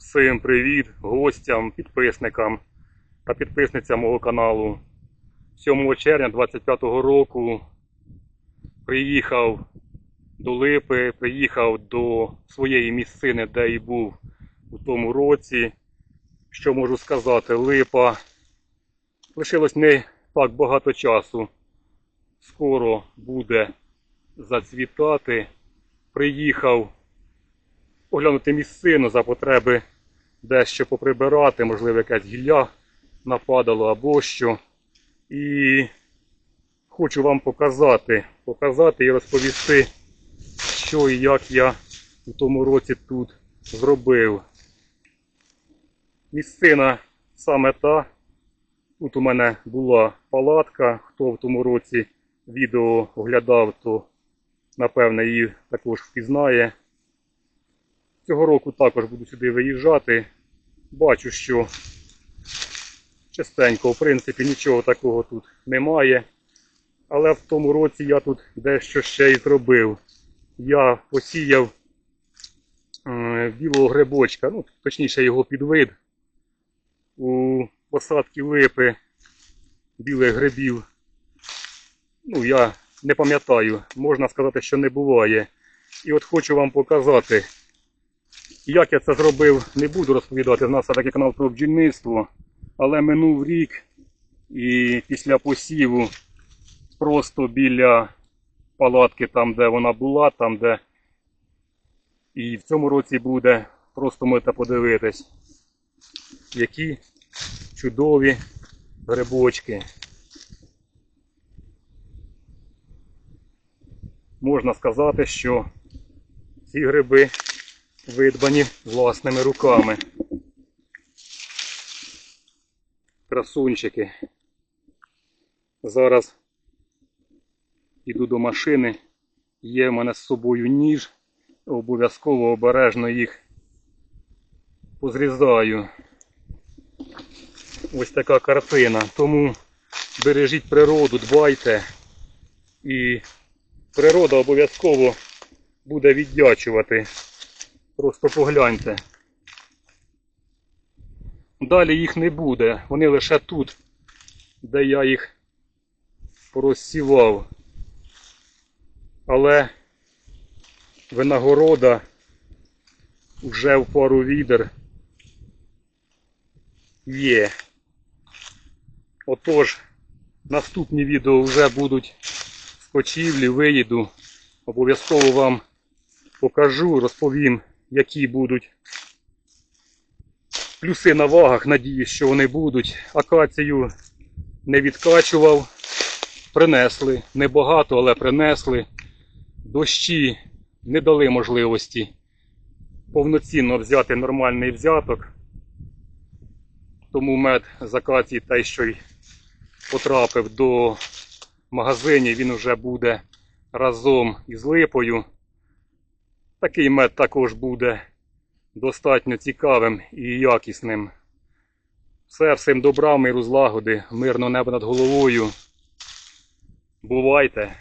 Всім привіт гостям, підписникам та підписницям мого каналу. 7 червня 25 року приїхав до Липи, приїхав до своєї місцини, де і був у тому році. Що можу сказати, Липа. Лишилось не так багато часу. Скоро буде зацвітати. Приїхав оглянути місцину за потреби дещо поприбирати, можливо, якесь гілля нападало або що. І хочу вам показати, показати і розповісти, що і як я у тому році тут зробив. Місцина саме та. Тут у мене була палатка. Хто в тому році відео оглядав, то напевне її також впізнає. Цього року також буду сюди виїжджати. Бачу, що частенько, в принципі, нічого такого тут немає. Але в тому році я тут дещо ще й зробив. Я посіяв білого грибочка, ну, точніше його підвид. У посадки липи білих грибів. Ну, я не пам'ятаю, можна сказати, що не буває. І от хочу вам показати. Як я це зробив, не буду розповідати. У нас такий канал про бджільництво. Але минув рік і після посіву просто біля палатки, там де вона була, там де і в цьому році буде, просто можете подивитись, які чудові грибочки. Можна сказати, що ці гриби видбані власними руками. Красунчики. Зараз іду до машини. Є в мене з собою ніж. Обов'язково обережно їх позрізаю. Ось така картина. Тому бережіть природу, дбайте. І природа обов'язково буде віддячувати. Просто погляньте. Далі їх не буде. Вони лише тут, де я їх порозсівав. Але винагорода вже в пару відер є. Отож, наступні відео вже будуть з кочівлі, виїду. Обов'язково вам покажу, розповім, які будуть плюси на вагах. Надіюсь, що вони будуть. Акацію не відкачував. Принесли. Небагато, але принесли. Дощі не дали можливості повноцінно взяти нормальний взяток. Тому мед з акації той, що й потрапив до магазинів, він вже буде разом із липою. Такий мед також буде достатньо цікавим і якісним. Все, всім добра, миру злагоди, мирного неба над головою. Бувайте!